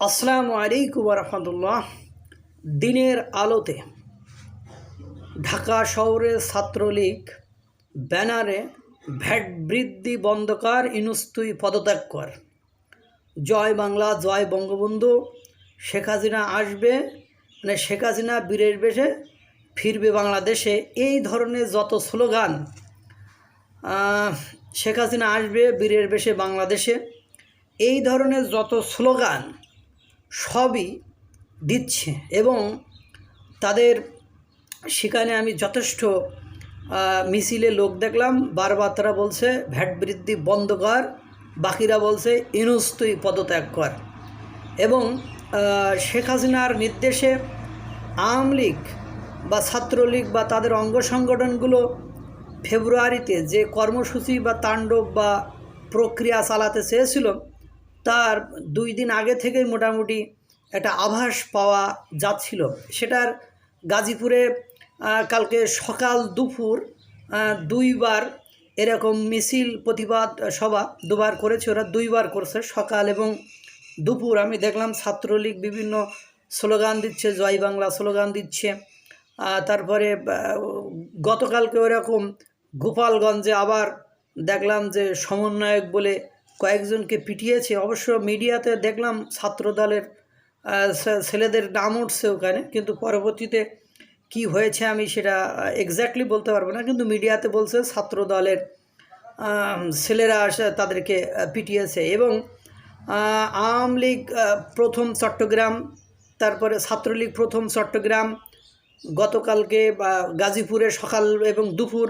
আসসালামু আলাইকুম রহমতুল্লাহ দিনের আলোতে ঢাকা শহরের ছাত্রলীগ ব্যানারে ভ্যাট বৃদ্ধি বন্ধকার ইনুস্তুই পদত্যাগ কর। জয় বাংলা, জয় বঙ্গবন্ধু। শেখ হাসিনা আসবে মানে শেখ হাসিনা বীরের বেশে ফিরবে বাংলাদেশে। এই ধরনের যত স্লোগান শেখ হাসিনা আসবে বীরের বেশে বাংলাদেশে, এই ধরনের যত স্লোগান সবই দিচ্ছে এবং তাদের সেখানে আমি যথেষ্ট মিছিলে লোক দেখলাম। বারবার তারা বলছে, ভ্যাট বৃদ্ধি বন্ধ কর। বাকিরা বলছে, ইনুস তুই পদত্যাগ কর। এবং শেখ হাসিনার নির্দেশে আওয়ামী লীগ বা ছাত্রলীগ বা তাদের অঙ্গ সংগঠনগুলো ফেব্রুয়ারিতে যে কর্মসূচি বা তাণ্ডব বা প্রক্রিয়া চালাতে চেয়েছিল তার দুই দিন আগে থেকেই মোটামুটি একটা আভাস পাওয়া যাচ্ছিল। সেটার গাজীপুরে কালকে সকাল দুপুর দুইবার এরকম মিছিল, প্রতিবাদ সভা দুবার করেছে, ওরা দুইবার করছে। সকাল এবং দুপুর আমি দেখলাম ছাত্রলীগ বিভিন্ন স্লোগান দিচ্ছে, জয় বাংলা স্লোগান দিচ্ছে। তারপরে গতকালকে ওরকম গোপালগঞ্জে আবার দেখলাম যে সমন্বয়ক বলে কয়েকজনকে পিটিয়েছে। অবশ্য মিডিয়াতে দেখলাম ছাত্র দলের ছেলেদের নাম উঠছে ওখানে, কিন্তু পরবর্তীতে কি হয়েছে আমি সেটা এক্স্যাক্টলি বলতে পারব না, কিন্তু মিডিয়াতে বলছে ছাত্র দলের ছেলেরা তাদেরকে পিটিয়েছে এবং আওয়ামী লীগ প্রথম চট্টগ্রাম, তারপরে ছাত্রলীগ প্রথম চট্টগ্রাম, গতকালকে বা গাজীপুরে সকাল এবং দুপুর,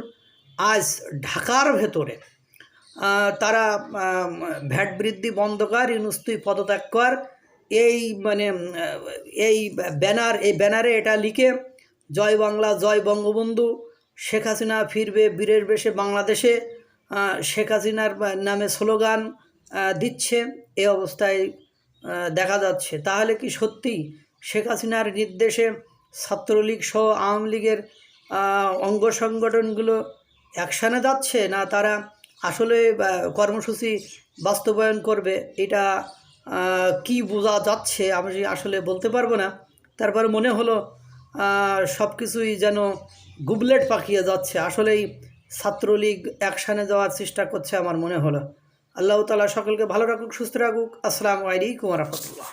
আজ ঢাকার ভেতরে তারা ভ্যাট বৃদ্ধি বন্ধ কর ইনুস্তুই পদত্যাগ কর। এই মানে এই ব্যানার, এই ব্যানারে এটা লিখে, জয় বাংলা, জয় বঙ্গবন্ধু, শেখ হাসিনা ফিরবে বীরের বেশে বাংলাদেশে শেখ হাসিনার নামে স্লোগান দিচ্ছে, এ অবস্থায় দেখা যাচ্ছে। তাহলে কি সত্যি শেখ হাসিনার নির্দেশে ছাত্রলীগ সহ আওয়ামী লীগের অঙ্গ সংগঠনগুলো অ্যাকশানে যাচ্ছে, না তারা আসলে কর্মসূচি বাস্তবায়ন করবে, এটা কি বোঝা যাচ্ছে আমি আসলে বলতে পারব না। তারপর মনে হলো সব কিছুই যেন গুবলেট পাকিয়ে যাচ্ছে। আসলেই ছাত্রলীগ অ্যাকশানে যাওয়ার চেষ্টা করছে আমার মনে হলো। আল্লাহ তালা সকলকে ভালো রাখুক, সুস্থ রাখুক। আসসালামু আলাইকুম রহমতুল্লাহ।